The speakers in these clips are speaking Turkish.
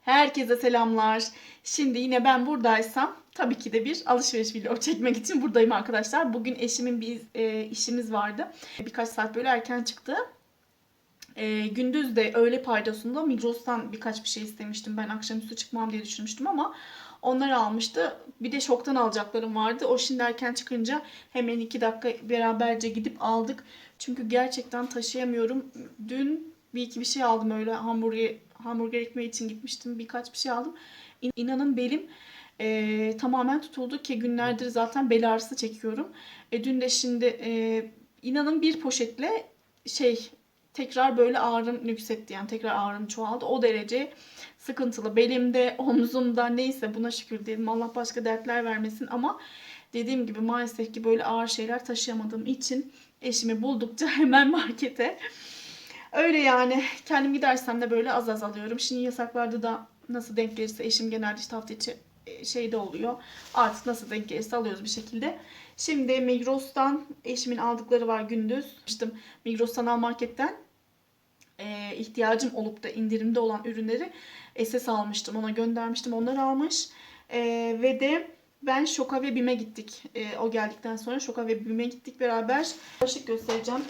Herkese selamlar. Şimdi yine ben buradaysam tabii ki de bir alışveriş video çekmek için buradayım arkadaşlar. Bugün eşimin bir e, işimiz vardı. Birkaç saat böyle erken çıktı. E, gündüz de öğle paydasında Migros'tan birkaç bir şey istemiştim. Ben akşamüstü çıkmam diye düşünmüştüm ama onları almıştı. Bir de şoktan alacaklarım vardı. O şimdi erken çıkınca hemen iki dakika beraberce gidip aldık. Çünkü gerçekten taşıyamıyorum. Dün bir iki bir şey aldım öyle hamburger hamburger ekmeği için gitmiştim. Birkaç bir şey aldım. İn- İnanın belim e, tamamen tutuldu ki günlerdir zaten bel ağrısı çekiyorum. E, dün de şimdi e, inanın bir poşetle şey tekrar böyle ağrım yükseltti yani tekrar ağrım çoğaldı. O derece sıkıntılı. Belimde, omzumda neyse buna şükür diyelim. Allah başka dertler vermesin ama dediğim gibi maalesef ki böyle ağır şeyler taşıyamadığım için eşimi buldukça hemen markete Öyle yani. Kendim gidersem de böyle az az alıyorum. Şimdi yasaklarda da nasıl denk gelirse eşim genelde işte hafta içi e, şeyde oluyor. Artık nasıl denk gelirse alıyoruz bir şekilde. Şimdi Migros'tan eşimin aldıkları var gündüz. İşte Migros Sanal Market'ten e, ihtiyacım olup da indirimde olan ürünleri SS almıştım. Ona göndermiştim. Onları almış. E, ve de ben Şoka ve Bim'e gittik. E, o geldikten sonra Şoka ve Bim'e gittik beraber. Başlık göstereceğim.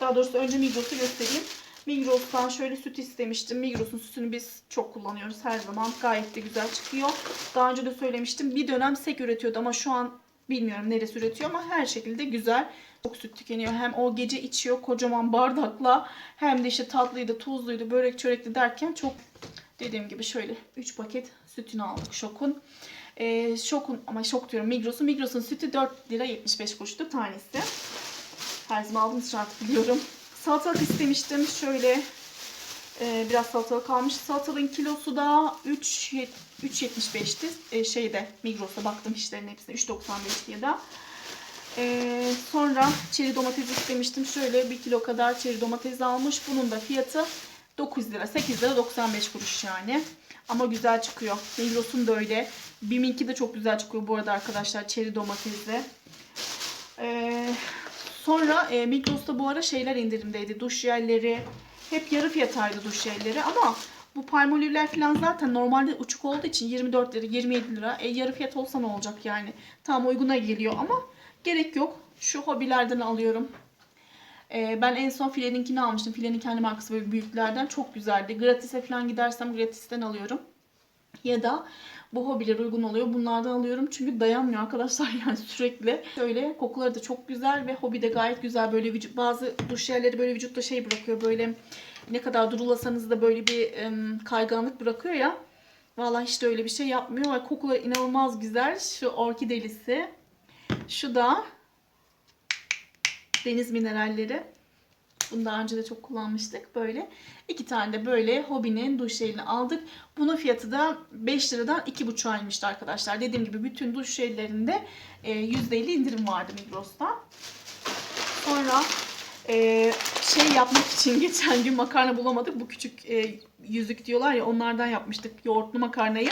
Daha doğrusu önce Migros'u göstereyim. Migros'tan şöyle süt istemiştim. Migros'un sütünü biz çok kullanıyoruz her zaman. Gayet de güzel çıkıyor. Daha önce de söylemiştim. Bir dönem sek üretiyordu ama şu an bilmiyorum neresi üretiyor ama her şekilde güzel. Çok süt tükeniyor. Hem o gece içiyor kocaman bardakla hem de işte tatlıydı, tuzluydu, börek çörekli derken çok dediğim gibi şöyle 3 paket sütünü aldık şokun. Ee, şokun ama şok diyorum Migros'un. Migros'un sütü 4 lira 75 kuruştu tanesi. Her zaman aldığınız için artık biliyorum. Salatalık istemiştim. Şöyle e, biraz salatalık kalmış. Salatalığın kilosu da 3 3.75'ti. E, şeyde Migros'ta baktım işlerin hepsine 3.95 diye de. E, sonra çeri domates istemiştim. Şöyle 1 kilo kadar çeri domates almış. Bunun da fiyatı 9 lira. 8 lira 95 kuruş yani. Ama güzel çıkıyor. Migros'un da öyle. Bim'inki de çok güzel çıkıyor bu arada arkadaşlar. Çeri domatesle. Eee Sonra e, Migros'ta bu ara şeyler indirimdeydi. Duş jelleri. Hep yarı fiyataydı duş jelleri ama bu palmolivler falan zaten normalde uçuk olduğu için 24 lira, 27 lira. E, yarı fiyat olsa ne olacak yani? Tam uyguna geliyor ama gerek yok. Şu hobilerden alıyorum. E, ben en son File'ninkini almıştım. File'nin kendi markası böyle büyüklerden. Çok güzeldi. Gratis'e falan gidersem Gratis'ten alıyorum. Ya da bu hobiler uygun oluyor. Bunlardan alıyorum çünkü dayanmıyor arkadaşlar yani sürekli. Şöyle kokuları da çok güzel ve hobi de gayet güzel. Böyle vücut, bazı duş jelleri böyle vücutta şey bırakıyor böyle ne kadar durulasanız da böyle bir em, kayganlık bırakıyor ya. Vallahi hiç de öyle bir şey yapmıyor. Ve kokuları inanılmaz güzel. Şu orkidelisi. Şu da deniz mineralleri. Bunu daha önce de çok kullanmıştık. Böyle iki tane de böyle hobinin duş jelini aldık. Bunun fiyatı da 5 liradan 2,5'a inmişti arkadaşlar. Dediğim gibi bütün duş jellerinde e, %50 indirim vardı Migros'ta. Sonra e, şey yapmak için geçen gün makarna bulamadık. Bu küçük e, yüzük diyorlar ya onlardan yapmıştık yoğurtlu makarnayı.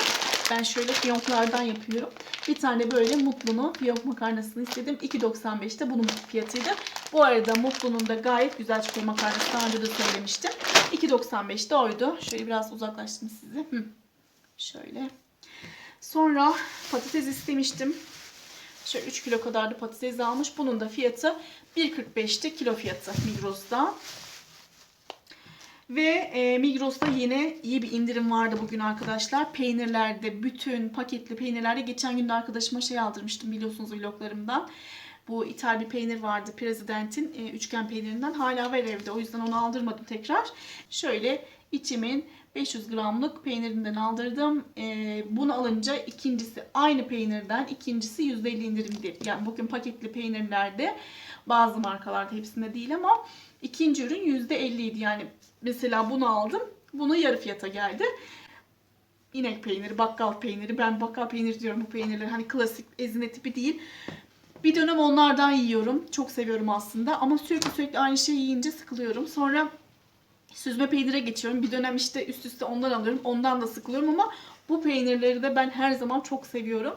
Ben şöyle fiyonklardan yapıyorum. Bir tane böyle Mutlu'nun fiyonk makarnasını istedim. 2.95'te bunun fiyatıydı. Bu arada Mutlu'nun da gayet güzel çıkıyor makarnası. Daha önce de söylemiştim. 2.95'te oydu. Şöyle biraz uzaklaştım sizi. Hı. Şöyle. Sonra patates istemiştim. Şöyle 3 kilo kadar da patates almış. Bunun da fiyatı 1.45'ti kilo fiyatı Migros'ta. Ve e, Migros'ta yine iyi bir indirim vardı bugün arkadaşlar. Peynirlerde, bütün paketli peynirlerde geçen gün de arkadaşıma şey aldırmıştım biliyorsunuz vloglarımdan. Bu ithal bir peynir vardı President'in e, üçgen peynirinden. Hala var evde o yüzden onu aldırmadım tekrar. Şöyle içimin 500 gramlık peynirinden aldırdım. E, bunu alınca ikincisi aynı peynirden ikincisi %50 indirimdi. Yani bugün paketli peynirlerde bazı markalarda hepsinde değil ama ikinci ürün %50 idi. Yani mesela bunu aldım. Bunu yarı fiyata geldi. İnek peyniri, bakkal peyniri. Ben bakkal peyniri diyorum bu peynirleri. Hani klasik ezine tipi değil. Bir dönem onlardan yiyorum. Çok seviyorum aslında. Ama sürekli sürekli aynı şeyi yiyince sıkılıyorum. Sonra süzme peynire geçiyorum. Bir dönem işte üst üste ondan alıyorum. Ondan da sıkılıyorum ama Bu peynirleri de ben her zaman çok seviyorum.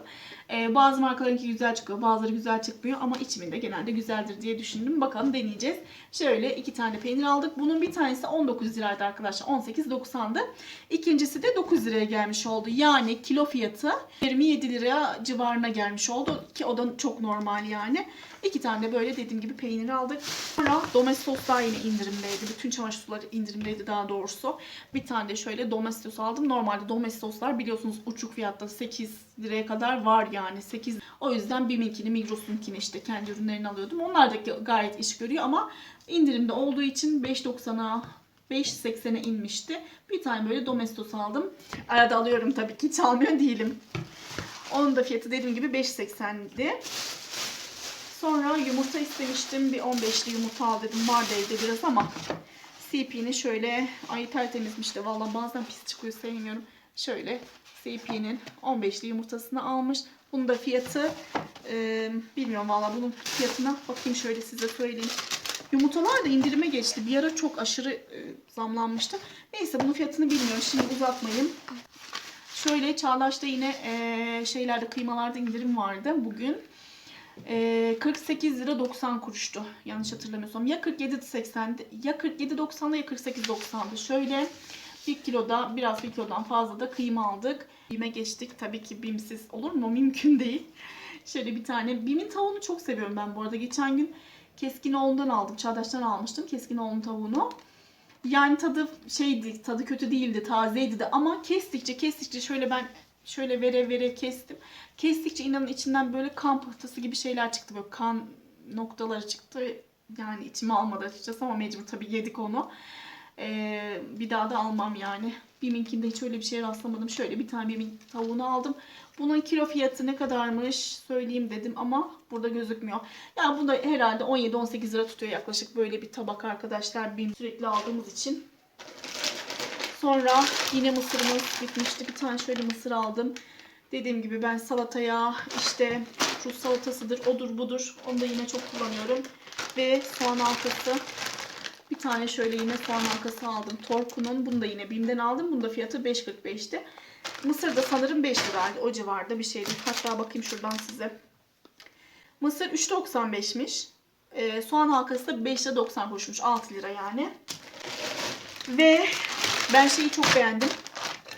Ee, bazı markalarınki güzel çıkıyor, bazıları güzel çıkmıyor ama içiminde genelde güzeldir diye düşündüm. Bakalım deneyeceğiz. Şöyle iki tane peynir aldık. Bunun bir tanesi 19 liraydı arkadaşlar. 18.90'dı. İkincisi de 9 liraya gelmiş oldu. Yani kilo fiyatı 27 liraya civarına gelmiş oldu. Ki o da çok normal yani. İki tane böyle dediğim gibi peynir aldık. Sonra domestoslar yine indirimdeydi. Bütün çamaşır suları indirimdeydi daha doğrusu. Bir tane de şöyle domestos aldım. Normalde domestoslar biliyorsunuz uçuk fiyatta 8 liraya kadar var yani 8. O yüzden BİM'inkini, Migros'unkini işte kendi ürünlerini alıyordum. Onlar da gayet iş görüyor ama indirimde olduğu için 5.90'a 5.80'e inmişti. Bir tane böyle domestos aldım. Arada alıyorum tabii ki çalmıyor değilim. Onun da fiyatı dediğim gibi 5.80'di. Sonra yumurta istemiştim. Bir 15'li yumurta al dedim. Var da evde biraz ama CP'ni şöyle ay tertemizmiş de valla bazen pis çıkıyor sevmiyorum. Şöyle CP'nin 15'li yumurtasını almış. Bunun da fiyatı e, bilmiyorum valla bunun fiyatına bakayım şöyle size söyleyeyim. Yumurtalar da indirime geçti. Bir ara çok aşırı e, zamlanmıştı. Neyse bunun fiyatını bilmiyorum. Şimdi uzatmayayım. Şöyle Çağlaş'ta yine e, şeylerde kıymalarda indirim vardı bugün. E, 48 lira 90 kuruştu. Yanlış hatırlamıyorsam. Ya 47.80'di ya 47.90'da ya 48.90'dı. Şöyle bir kiloda biraz bir kilodan fazla da kıyma aldık. Bime geçtik. Tabii ki bimsiz olur mu? Mümkün değil. Şöyle bir tane. Bimin tavuğunu çok seviyorum ben bu arada. Geçen gün Keskinoğlu'ndan aldım. Çağdaş'tan almıştım Keskinoğlu'nun tavuğunu. Yani tadı şeydi, tadı kötü değildi, tazeydi de ama kestikçe kestikçe şöyle ben şöyle vere vere kestim. Kestikçe inanın içinden böyle kan pıhtısı gibi şeyler çıktı. Böyle kan noktaları çıktı. Yani içime almadı açıkçası ama mecbur tabii yedik onu. Ee, bir daha da almam yani. Biminkinde hiç öyle bir şeye rastlamadım. Şöyle bir tane bimin tavuğunu aldım. Bunun kilo fiyatı ne kadarmış söyleyeyim dedim ama burada gözükmüyor. Yani bu da herhalde 17-18 lira tutuyor yaklaşık böyle bir tabak arkadaşlar. Bim sürekli aldığımız için. Sonra yine mısırımız bitmişti. Bir tane şöyle mısır aldım. Dediğim gibi ben salataya işte Rus salatasıdır, odur budur. Onu da yine çok kullanıyorum. Ve soğan halkası. Bir tane şöyle yine soğan halkası aldım. Torku'nun. Bunu da yine BİM'den aldım. Bunun da fiyatı 5.45'ti. Mısır da sanırım 5 liraydı. O civarda bir şeydi. Hatta bakayım şuradan size. Mısır 3.95'miş. Ee, soğan halkası da 5 lira 90 kuruşmuş. 6 lira yani. Ve ben şeyi çok beğendim.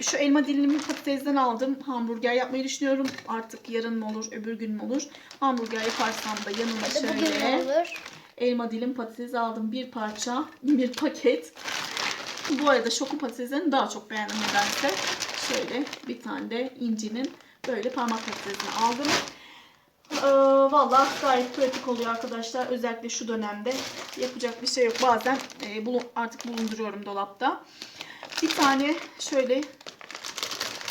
Şu elma dilimini patatesden aldım. Hamburger yapmayı düşünüyorum. Artık yarın mı olur, öbür gün mü olur. Hamburger yaparsam da yanına Bugün şöyle olur? Elma dilim patates aldım. Bir parça, bir paket. Bu arada şoku patateslerini daha çok beğendim nedense. Şöyle bir tane de incinin böyle parmak patatesini aldım. Ee, Valla gayet pratik oluyor arkadaşlar. Özellikle şu dönemde yapacak bir şey yok. Bazen e, bulu- artık bulunduruyorum dolapta. Bir tane şöyle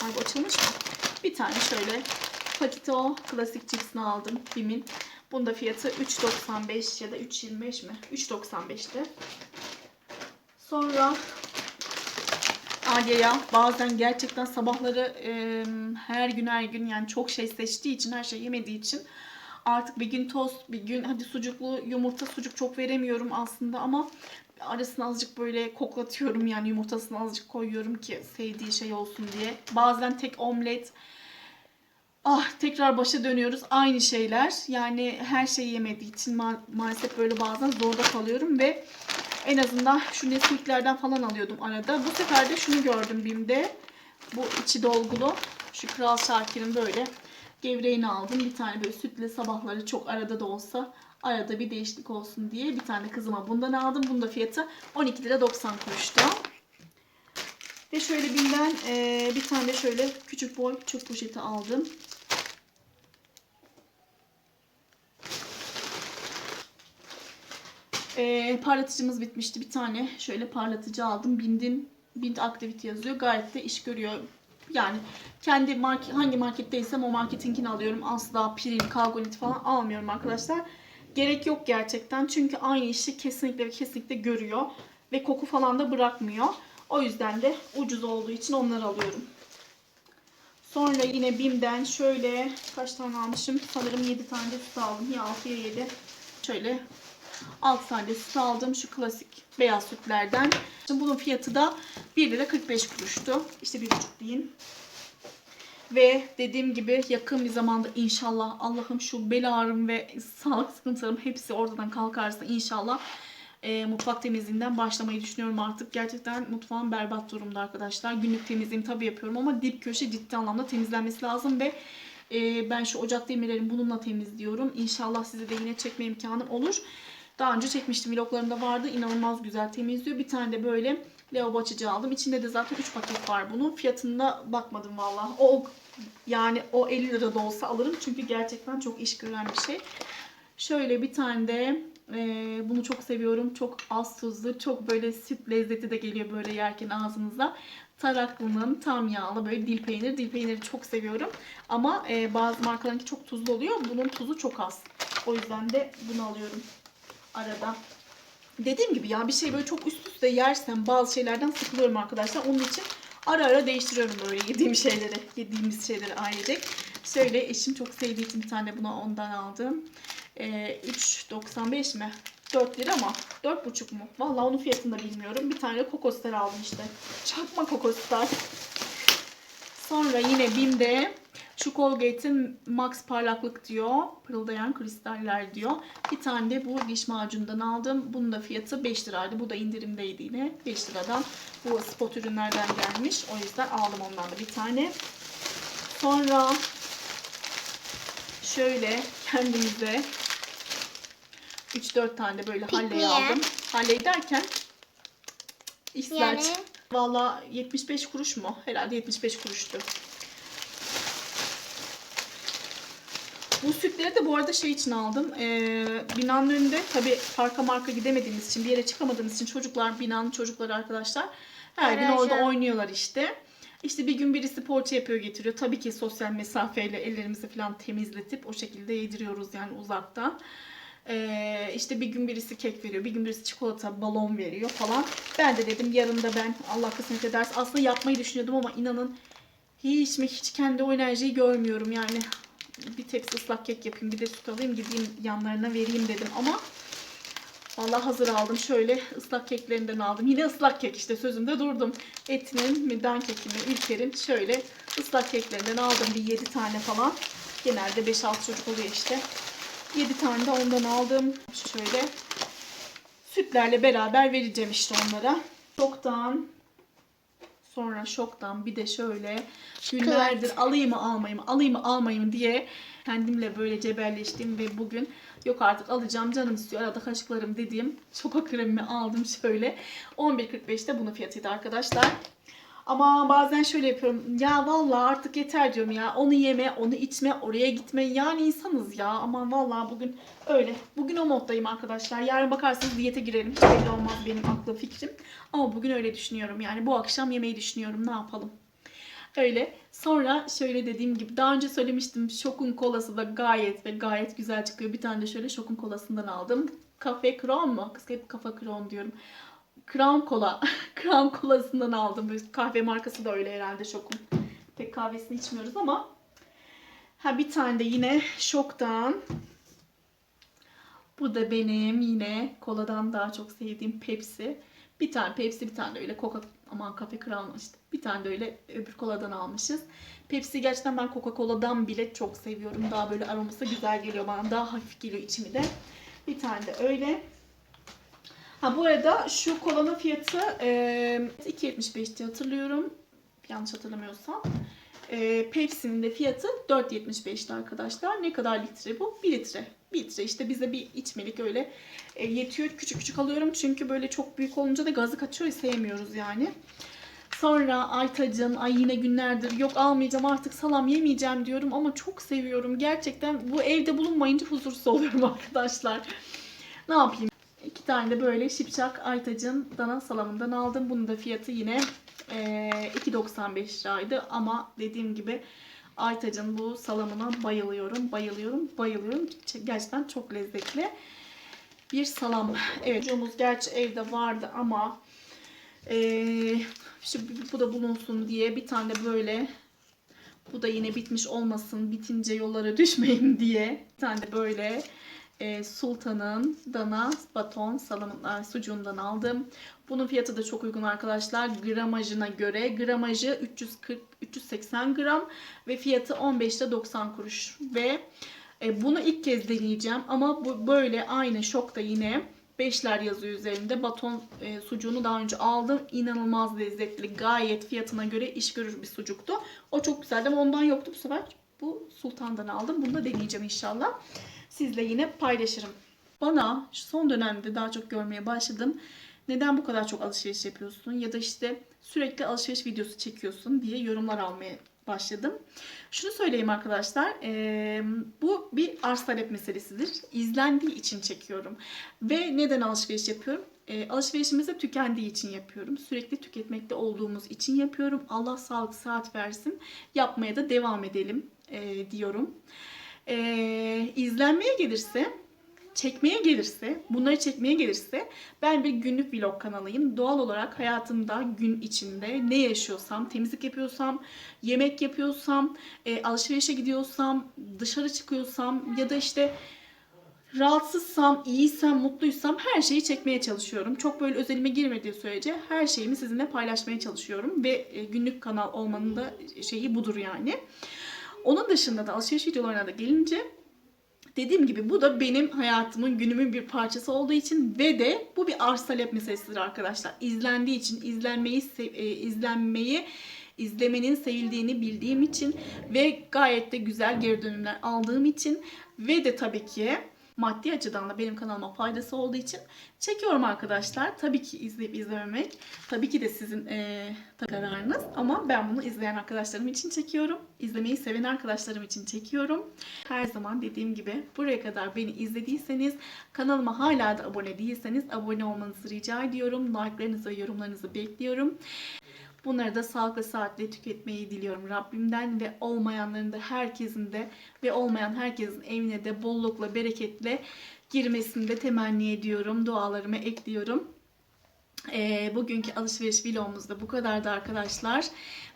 Ay açılmış mı? Bir tane şöyle Pakito klasik cipsini aldım. Bim'in. Bunda fiyatı 3.95 ya da 3.25 mi? 3.95'ti. Sonra Alya'ya bazen gerçekten sabahları e, her gün her gün yani çok şey seçtiği için her şey yemediği için artık bir gün tost bir gün hadi sucuklu yumurta sucuk çok veremiyorum aslında ama arasına azıcık böyle koklatıyorum yani yumurtasını azıcık koyuyorum ki sevdiği şey olsun diye. Bazen tek omlet Ah tekrar başa dönüyoruz. Aynı şeyler. Yani her şeyi yemediği için ma- maalesef böyle bazen zorda kalıyorum ve en azından şu Nesquik'lerden falan alıyordum arada. Bu sefer de şunu gördüm BİM'de. Bu içi dolgulu. Şu Kral Şakir'in böyle gevreğini aldım. Bir tane böyle sütle sabahları çok arada da olsa arada bir değişiklik olsun diye bir tane kızıma bundan aldım. Bunun da fiyatı 12 lira 90 kuruştu. Ve şöyle BİM'den eee, bir tane şöyle küçük boy çöp poşeti aldım. Ee, parlatıcımız bitmişti. Bir tane şöyle parlatıcı aldım. Bindin, Bind Activity yazıyor. Gayet de iş görüyor. Yani kendi market, hangi marketteysem o marketinkini alıyorum. Asla Piril, Kalgonit falan almıyorum arkadaşlar. Gerek yok gerçekten. Çünkü aynı işi kesinlikle ve kesinlikle görüyor. Ve koku falan da bırakmıyor. O yüzden de ucuz olduğu için onları alıyorum. Sonra yine BİM'den şöyle kaç tane almışım? Sanırım 7 tane de süt aldım. Ya 6 ya 7. Şöyle 6 tane süt aldım. Şu klasik beyaz sütlerden. Şimdi bunun fiyatı da 1 lira 45 kuruştu. İşte 1,5 deyin. Ve dediğim gibi yakın bir zamanda inşallah Allah'ım şu bel ağrım ve sağlık sıkıntılarım hepsi ortadan kalkarsa inşallah e, mutfak temizliğinden başlamayı düşünüyorum artık. Gerçekten mutfağım berbat durumda arkadaşlar. Günlük temizliğimi tabii yapıyorum ama dip köşe ciddi anlamda temizlenmesi lazım ve e, ben şu ocak demirlerimi bununla temizliyorum. İnşallah size de yine çekme imkanım olur. Daha önce çekmiştim vloglarımda vardı. İnanılmaz güzel temizliyor. Bir tane de böyle lavabo açıcı aldım. İçinde de zaten 3 paket var bunun. Fiyatına bakmadım valla. O yani o 50 lira da olsa alırım. Çünkü gerçekten çok iş gören bir şey. Şöyle bir tane de e, bunu çok seviyorum. Çok az tuzlu. Çok böyle süt lezzeti de geliyor böyle yerken ağzınıza. Taraklı'nın tam yağlı böyle dil peyniri. Dil peyniri çok seviyorum. Ama e, bazı markalarınki çok tuzlu oluyor. Bunun tuzu çok az. O yüzden de bunu alıyorum arada. Dediğim gibi ya bir şey böyle çok üst üste yersem bazı şeylerden sıkılıyorum arkadaşlar. Onun için ara ara değiştiriyorum böyle yediğim şeyleri. Yediğimiz şeyleri ailecek. Şöyle eşim çok sevdiği için bir tane buna ondan aldım. Ee, 3.95 mi? 4 lira ama 4.5 mu? Vallahi onun fiyatını da bilmiyorum. Bir tane kokoslar aldım işte. Çakma kokoslar. Sonra yine BİM'de şu Colgate'in Max parlaklık diyor. Pırıldayan kristaller diyor. Bir tane de bu diş macundan aldım. Bunun da fiyatı 5 liraydı. Bu da indirimdeydi yine. 5 liradan. Bu spot ürünlerden gelmiş. O yüzden aldım ondan da bir tane. Sonra şöyle kendimize 3-4 tane böyle Pikniğe. aldım. Halleyi derken İhsaç. Yani? Valla 75 kuruş mu? Herhalde 75 kuruştu. Bu sütleri de bu arada şey için aldım. Ee, binanın önünde tabi parka marka gidemediğimiz için bir yere çıkamadığımız için çocuklar binanın çocukları arkadaşlar her gün orada oynuyorlar işte. İşte bir gün birisi poğaça yapıyor getiriyor. Tabii ki sosyal mesafeyle ellerimizi falan temizletip o şekilde yediriyoruz yani uzaktan. Ee, işte bir gün birisi kek veriyor, bir gün birisi çikolata, balon veriyor falan. Ben de dedim yarın da ben Allah kısmet ederse aslında yapmayı düşünüyordum ama inanın hiç mi hiç kendi o enerjiyi görmüyorum yani. Bir tepsi ıslak kek yapayım, bir de süt alayım gideyim yanlarına vereyim dedim ama Vallahi hazır aldım. Şöyle ıslak keklerinden aldım. Yine ıslak kek işte sözümde durdum. Etinin, midden kekimi, ülkerin şöyle ıslak keklerinden aldım. Bir 7 tane falan. Genelde 5-6 çocuk oluyor işte. 7 tane de ondan aldım. Şöyle sütlerle beraber vereceğim işte onlara. Şoktan sonra şoktan bir de şöyle günlerdir alayım mı almayayım mı alayım mı almayayım mı diye kendimle böyle cebelleştim ve bugün yok artık alacağım canım istiyor. Arada kaşıklarım dediğim şoka kremimi aldım şöyle. 11.45'te bunun fiyatıydı arkadaşlar. Ama bazen şöyle yapıyorum. Ya vallahi artık yeter diyorum ya. Onu yeme, onu içme, oraya gitme. Yani insanız ya. Aman vallahi bugün öyle. Bugün o moddayım arkadaşlar. Yarın bakarsanız diyete girerim. Hiç belli olmaz benim aklı fikrim. Ama bugün öyle düşünüyorum. Yani bu akşam yemeği düşünüyorum. Ne yapalım? Öyle. Sonra şöyle dediğim gibi daha önce söylemiştim. Şokun kolası da gayet ve gayet güzel çıkıyor. Bir tane de şöyle şokun kolasından aldım. Kafe Crown mu? Kız hep kafa Crown diyorum. Crown Cola. Crown Colasından aldım. Böyle kahve markası da öyle herhalde şokun. Pek kahvesini içmiyoruz ama. Ha bir tane de yine şoktan. Bu da benim yine koladan daha çok sevdiğim Pepsi. Bir tane Pepsi bir tane de öyle Coca aman kafe Crown işte. Bir tane de öyle öbür koladan almışız. Pepsi gerçekten ben Coca-Cola'dan bile çok seviyorum. Daha böyle aroması güzel geliyor bana. Daha hafif geliyor içimi de. Bir tane de öyle. Ha bu arada şu kolanın fiyatı e, 2.75'ti hatırlıyorum. Yanlış hatırlamıyorsam. E, Pepsi'nin de fiyatı 4.75'ti arkadaşlar. Ne kadar litre bu? 1 litre. 1 litre işte bize bir içmelik öyle e, yetiyor. Küçük küçük alıyorum çünkü böyle çok büyük olunca da gazı kaçıyor. Sevmiyoruz yani. Sonra Aytacın ay yine günlerdir yok almayacağım artık salam yemeyeceğim diyorum ama çok seviyorum. Gerçekten bu evde bulunmayınca huzursuz oluyorum arkadaşlar. Ne yapayım? İki tane de böyle şipşak Aytacın dana salamından aldım. Bunun da fiyatı yine eee, 2.95 liraydı ama dediğim gibi Aytacın bu salamına bayılıyorum, bayılıyorum, bayılıyorum. Gerçekten çok lezzetli bir salam. Evet, çocuğumuz gerçi evde vardı ama eee, şu, bu da bulunsun diye bir tane böyle bu da yine bitmiş olmasın, bitince yollara düşmeyin diye bir tane böyle e, Sultan'ın dana baton salamın sucuğundan aldım. Bunun fiyatı da çok uygun arkadaşlar. Gramajına göre gramajı 340 380 gram ve fiyatı 15 ile 90 kuruş ve e, bunu ilk kez deneyeceğim ama bu böyle aynı şokta yine Beşler yazıyor üzerinde. Baton e, sucuğunu daha önce aldım. İnanılmaz lezzetli. Gayet fiyatına göre iş görür bir sucuktu. O çok güzeldi ama ondan yoktu bu sefer. Bu Sultan'dan aldım. Bunu da deneyeceğim inşallah. Sizle yine paylaşırım. Bana son dönemde daha çok görmeye başladım. Neden bu kadar çok alışveriş yapıyorsun? Ya da işte sürekli alışveriş videosu çekiyorsun diye yorumlar almaya başladım. Şunu söyleyeyim arkadaşlar. eee, bu bir arz talep meselesidir. İzlendiği için çekiyorum. Ve neden alışveriş yapıyorum? E, alışverişimizi tükendiği için yapıyorum. Sürekli tüketmekte olduğumuz için yapıyorum. Allah sağlık saat versin. Yapmaya da devam edelim e, diyorum. E, izlenmeye gelirse çekmeye gelirse, bunları çekmeye gelirse ben bir günlük vlog kanalıyım. Doğal olarak hayatımda gün içinde ne yaşıyorsam, temizlik yapıyorsam, yemek yapıyorsam, e, alışverişe gidiyorsam, dışarı çıkıyorsam ya da işte rahatsızsam, iyiysem, mutluysam her şeyi çekmeye çalışıyorum. Çok böyle özelime girmediği sürece her şeyimi sizinle paylaşmaya çalışıyorum ve e, günlük kanal olmanın da şeyi budur yani. Onun dışında da alışveriş videolarına da gelince Dediğim gibi bu da benim hayatımın, günümün bir parçası olduğu için ve de bu bir arz talep meselesidir arkadaşlar. İzlendiği için, izlenmeyi, e, izlenmeyi, izlemenin sevildiğini bildiğim için ve gayet de güzel geri dönümler aldığım için ve de tabii ki maddi açıdan da benim kanalıma faydası olduğu için çekiyorum arkadaşlar. Tabii ki izleyip izlememek, tabii ki de sizin tabii kararınız ama ben bunu izleyen arkadaşlarım için çekiyorum. İzlemeyi seven arkadaşlarım için çekiyorum. Her zaman dediğim gibi buraya kadar beni izlediyseniz, kanalıma hala da abone değilseniz abone olmanızı rica ediyorum. Like'larınızı ve yorumlarınızı bekliyorum. Bunları da sağlıklı saatle tüketmeyi diliyorum Rabbimden ve olmayanların da herkesin de ve olmayan herkesin evine de bollukla, bereketle girmesini de temenni ediyorum. Dualarıma ekliyorum. Ee, bugünkü alışveriş vlogumuz da bu kadardı arkadaşlar.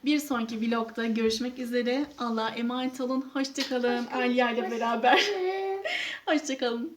Bir sonraki vlogda görüşmek üzere. Allah'a emanet olun. Hoşçakalın. Aliye ile beraber. Hoşçakalın.